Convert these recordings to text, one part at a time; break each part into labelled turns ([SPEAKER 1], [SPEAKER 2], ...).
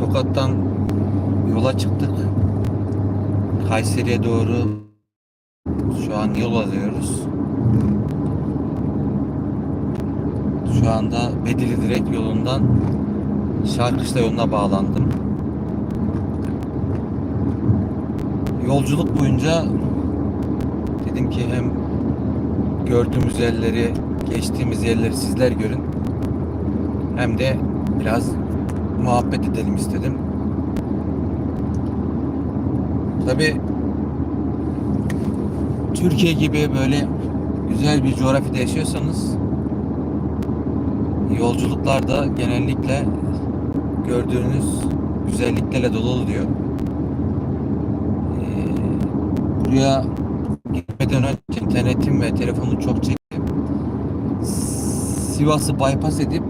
[SPEAKER 1] Tokat'tan yola çıktık. Kayseri'ye doğru şu an yol alıyoruz. Şu anda Bedili Direk yolundan Şarkışla yoluna bağlandım. Yolculuk boyunca dedim ki hem gördüğümüz yerleri, geçtiğimiz yerleri sizler görün. Hem de biraz muhabbet edelim istedim. Tabi Türkiye gibi böyle güzel bir coğrafyada yaşıyorsanız yolculuklarda genellikle gördüğünüz güzelliklerle dolu oluyor. Ee, buraya gitmeden önce internetim ve telefonum çok çekti. Sivas'ı bypass edip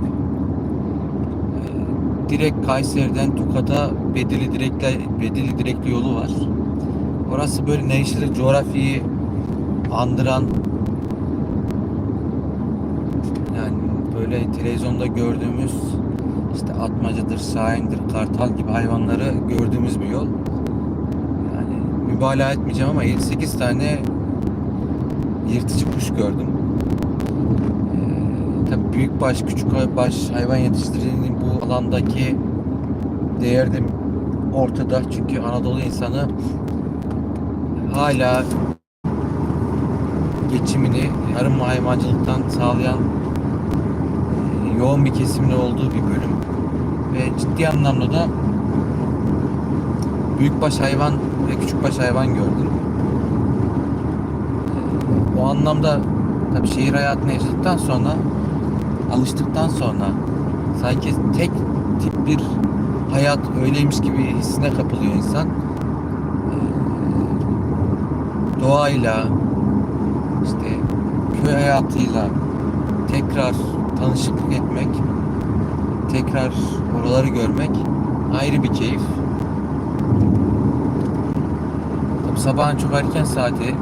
[SPEAKER 1] direkt Kayseri'den Tokat'a Bedili direkle Bedili direkli yolu var. Orası böyle Nevşehir coğrafyayı andıran yani böyle televizyonda gördüğümüz işte atmacadır, şahindir, kartal gibi hayvanları gördüğümüz bir yol. Yani mübalağa etmeyeceğim ama 7-8 tane yırtıcı kuş gördüm. Ee, tabii büyük baş, küçük baş hayvan yetiştiriciliğinin bu alandaki değer de ortada. Çünkü Anadolu insanı hala geçimini yarım hayvancılıktan sağlayan e, yoğun bir kesimin olduğu bir bölüm ve ciddi anlamda da büyükbaş hayvan ve küçükbaş hayvan gördüm. E, O anlamda tabii şehir hayatını yaşadıktan sonra alıştıktan sonra sanki tek tip bir hayat öyleymiş gibi hissine kapılıyor insan. E, Doğayla, işte köy hayatıyla tekrar tanışıklık etmek, tekrar oraları görmek ayrı bir keyif. Tabii sabahın çok erken saati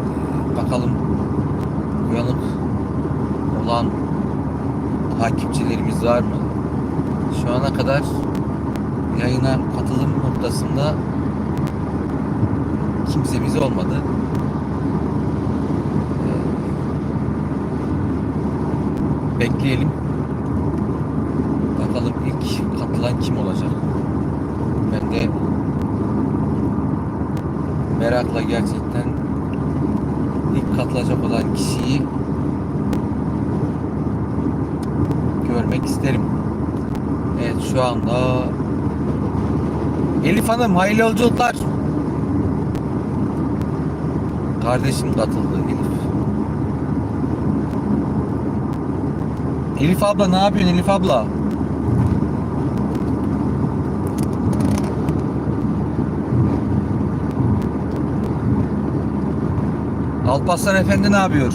[SPEAKER 1] bakalım uyanık olan takipçilerimiz var mı? Şu ana kadar yayına katılım noktasında kimsemiz olmadı. Bekleyelim. Bakalım ilk katılan kim olacak? Ben de merakla gerçekten ilk katılacak olan kişiyi görmek isterim. Evet şu anda Elif Hanım hayırlı yolculuklar. Kardeşim katıldı Elif. Elif abla ne yapıyorsun Elif abla? Alparslan Efendi ne yapıyor?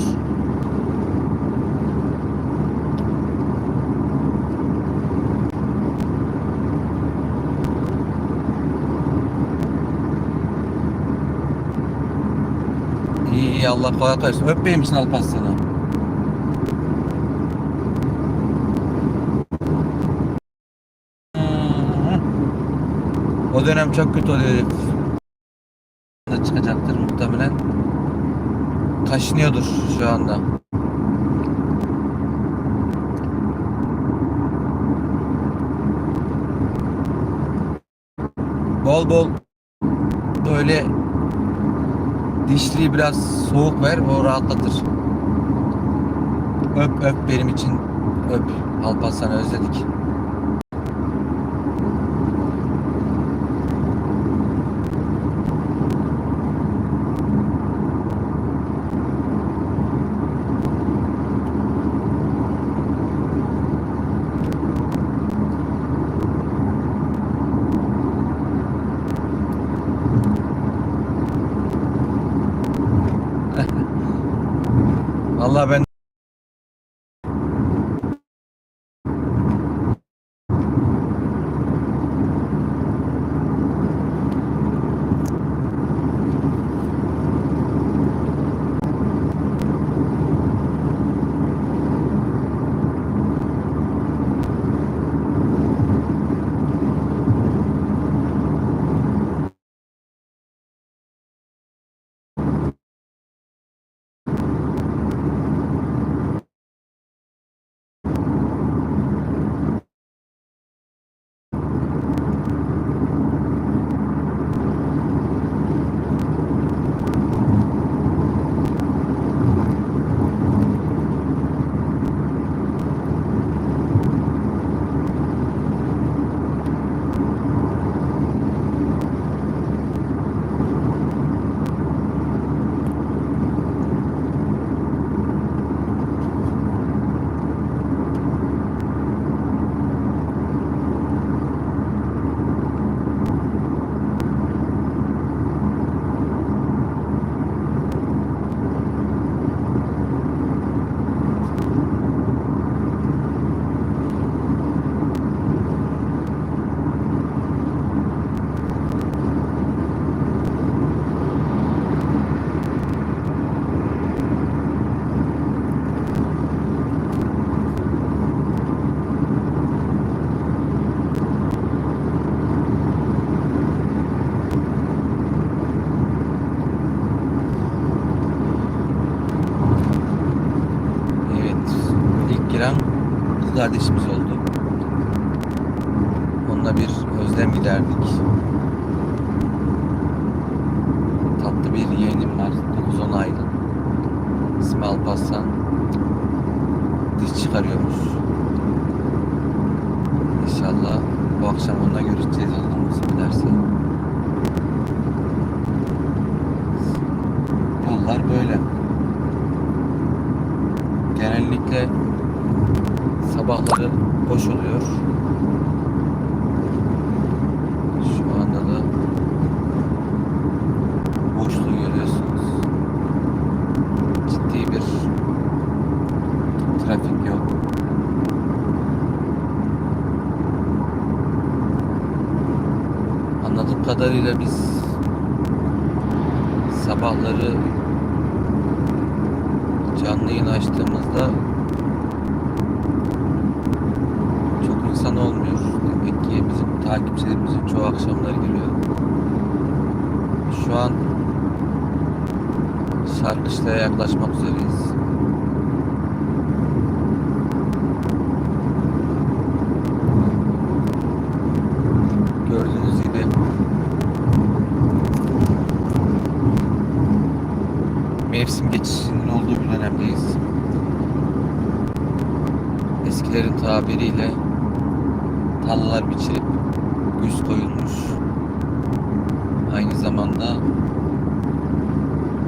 [SPEAKER 1] Allah kolaylık versin. Öp benim için Alparslan'ı. O dönem çok kötü oluyor. Da çıkacaktır muhtemelen. Kaşınıyordur şu anda. Bol bol böyle dişliği biraz soğuk ver o rahatlatır. Öp öp benim için öp. Alparslan'ı özledik. Vallahi ben kardeşimiz oldu. Onunla bir özlem giderdik. Tatlı bir yeğenim var. 9-10 aylık. İsmi Alparslan. Diş çıkarıyormuş. İnşallah bu akşam onunla görüşeceğiz Allah nasip. Yollar böyle. Genellikle sabahları boş oluyor. Şu anda da boşluğu görüyorsunuz. Ciddi bir trafik yok. Anladığım kadarıyla biz sabahları canlı yayın açtığımızda çok insan olmuyor. Demek ki bizim takipçilerimizin çoğu akşamları giriyor. Şu an Şarkışla'ya yaklaşmak üzereyiz. Gördüğünüz gibi mevsim geçişinin olduğu bir dönemdeyiz. Eskilerin tabiriyle tallar biçilip güz koyulmuş. Aynı zamanda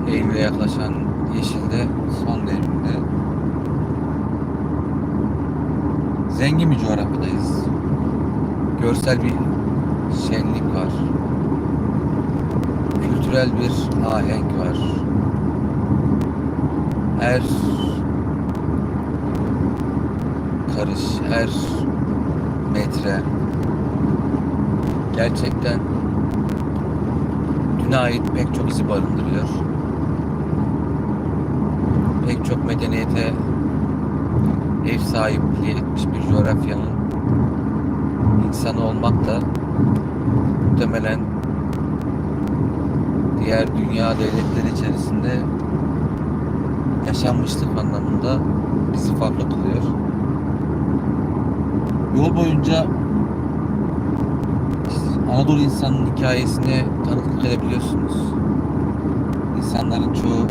[SPEAKER 1] Eylül'e yaklaşan yeşilde son devrimde zengin bir coğrafyadayız. Görsel bir şenlik var. Kültürel bir ahenk var. Her karış, her metre gerçekten düne ait pek çok izi barındırıyor. Pek çok medeniyete ev sahipliği etmiş bir coğrafyanın insanı olmak da muhtemelen diğer dünya devletleri içerisinde yaşanmışlık anlamında bizi farklı kılıyor. Yol boyunca Anadolu insanının hikayesine tanıklık edebiliyorsunuz. İnsanların çoğu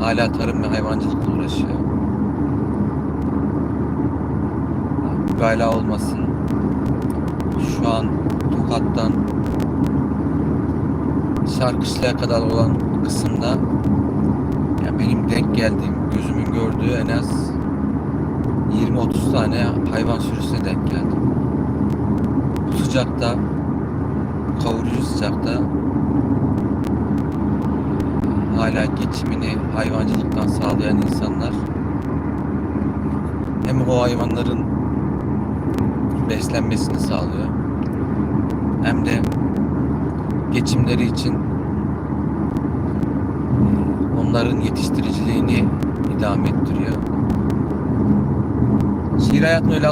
[SPEAKER 1] hala tarım ve hayvancılıkla uğraşıyor. Mübalağa olmasın. Şu an Tokat'tan Şarkışla'ya kadar olan kısımda ya benim denk geldiğim, gözümün gördüğü en az 20-30 tane hayvan sürüsüne denk geldim. Bu sıcakta, kavurucu sıcakta hala geçimini hayvancılıktan sağlayan insanlar hem o hayvanların beslenmesini sağlıyor hem de geçimleri için onların yetiştiriciliğini idame ettiriyor. Şiir hayatını öyle